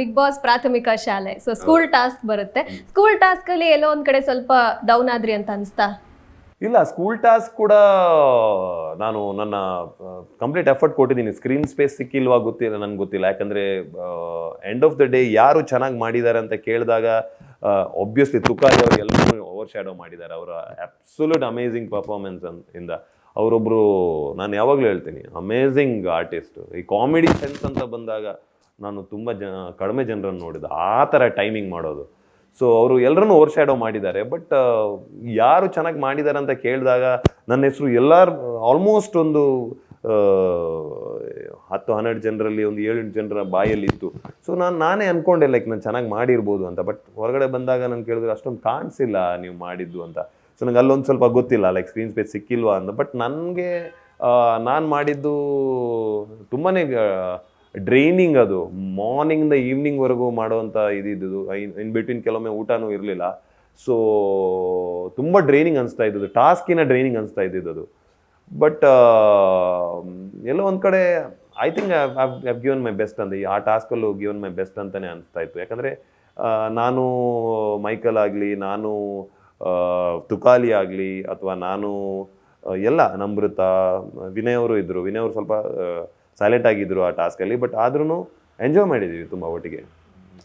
Big Boss ಪ್ರಾಥಮಿಕ ಶಾಲೆ. So school task ಬರುತ್ತೆ. ಸ್ಕೂಲ್ ಟಾಸ್ಕ್ ಅಲ್ಲಿ ಎಲ್ಲೋ ಒಂದ್ ಕಡೆ ಸ್ವಲ್ಪ ಡೌನ್ ಆದ್ರಿ ಅಂತ ಅನ್ಸ್ತಾ? ಇಲ್ಲ ಸ್ಕೂಲ್ ಟಾಸ್ಕ್ ಕೂಡ ನಾನು ನನ್ನ ಕಂಪ್ಲೀಟ್ ಎಫರ್ಟ್ ಕೊಟ್ಟಿದ್ದೀನಿ. ಸ್ಕ್ರೀನ್ ಸ್ಪೇಸ್ ಸಿಕ್ಕಿಲ್ವಾ ಗೊತ್ತಿಲ್ಲ ನನ್ಗೆ ಗೊತ್ತಿಲ್ಲ. ಯಾಕಂದ್ರೆ ಎಂಡ್ ಆಫ್ ದ ಡೇ ಯಾರು ಚೆನ್ನಾಗಿ ಮಾಡಿದ್ದಾರೆ ಅಂತ ಕೇಳಿದಾಗ ಒಬ್ವಿಯಸ್ಲಿ ತುಕಾಲಿ ಅವರು ಎಲ್ಲರೂ ಓವರ್ ಶ್ಯಾಡೋ ಮಾಡಿದ್ದಾರೆ. ಅವರ ಅಬ್ಸೊಲ್ಯೂಟ್ ಅಮೇಝಿಂಗ್ ಪರ್ಫಾರ್ಮೆನ್ಸ್ ಇಂದ. ಅವರೊಬ್ಬರು ನಾನು ಯಾವಾಗಲೂ ಹೇಳ್ತೀನಿ ಅಮೇಝಿಂಗ್ ಆರ್ಟಿಸ್ಟ್ ಈ ಕಾಮಿಡಿ ಸೆನ್ಸ್ ಅಂತ ಬಂದಾಗ ನಾನು ತುಂಬ ಜನ, ಕಡಿಮೆ ಜನರನ್ನು ನೋಡಿದ. ಆ ಥರ ಟೈಮಿಂಗ್ ಮಾಡೋದು. ಸೊ ಅವರು ಎಲ್ಲರನ್ನೂ ಓವರ್ ಶ್ಯಾಡೋ ಮಾಡಿದ್ದಾರೆ ಬಟ್ ಯಾರು ಚೆನ್ನಾಗಿ ಮಾಡಿದ್ದಾರೆ ಅಂತ ಕೇಳಿದಾಗ ನನ್ನ ಹೆಸರು ಎಲ್ಲರೂ ಆಲ್ಮೋಸ್ಟ್ ಒಂದು ಹತ್ತು, ಹನ್ನೆರಡು ಜನರಲ್ಲಿ, ಒಂದು ಏಳೆಂಟು ಜನರ ಬಾಯಲ್ಲಿ ಇತ್ತು. ಸೊ ನಾನು, ನಾನೇ ಅನ್ಕೊಂಡೆ ಲೈಕ್ ನಾನು ಚೆನ್ನಾಗಿ ಮಾಡಿರ್ಬೋದು ಅಂತ. ಬಟ್ ಹೊರಗಡೆ ಬಂದಾಗ ನಾನು ಕೇಳಿದ್ರೆ ಅಷ್ಟೊಂದು ಕಾಣಿಸಿಲ್ಲ ನೀವು ಮಾಡಿದ್ದು ಅಂತ. ಸೊ ನನಗೆ ಅಲ್ಲೊಂದು ಸ್ವಲ್ಪ ಗೊತ್ತಿಲ್ಲ ಲೈಕ್ ಸ್ಕ್ರೀನ್ ಸ್ಪೇಸ್ ಸಿಕ್ಕಿಲ್ವಾ ಅಂತ. ಬಟ್ ನನಗೆ ನಾನು ಮಾಡಿದ್ದು ತುಂಬಾ ಡ್ರೈನಿಂಗ್ ಅದು. ಮಾರ್ನಿಂಗಿಂದ ಈವ್ನಿಂಗ್ವರೆಗೂ ಮಾಡುವಂಥ ಇದಿದ್ದು ಇನ್ ಬಿಟ್ವೀನ್ ಕೆಲವೊಮ್ಮೆ ಊಟನೂ ಇರಲಿಲ್ಲ. ಸೊ ತುಂಬ ಡ್ರೈನಿಂಗ್ ಅನಿಸ್ತಾ ಇದ್ದದ್ದು. ಟಾಸ್ಕಿನ ಡ್ರೈನಿಂಗ್ ಅನಿಸ್ತಾ ಇದ್ದಿದ್ದು ಅದು. ಬಟ್ ಎಲ್ಲೋ ಒಂದು ಕಡೆ I think I've given my best ಈ ಆ ಟಾಸ್ಕಲ್ಲೂ ಗಿವನ್ ಮೈ ಬೆಸ್ಟ್ ಅಂತಲೇ ಅನಿಸ್ತಾ ಇತ್ತು. ಯಾಕಂದರೆ ನಾನು ಮೈಕಲ್ ಆಗಲಿ, ನಾನು ತುಕಾಲಿ ಆಗಲಿ, ಅಥವಾ ನಾನು ಎಲ್ಲ ನಮೃತ ವಿನಯ್ ಅವರು ಇದ್ದರು ವಿನಯ್ ಅವರು ಸ್ವಲ್ಪ ಸೈಲೆಂಟ್ ಆಗಿದ್ರು ಆ ಟಾಸ್ಕಲ್ಲಿ ಬಟ್ ಆದ್ರೂ ಎಂಜಾಯ್ ಮಾಡಿದ್ದೀವಿ ತುಂಬ ಒಟ್ಟಿಗೆ.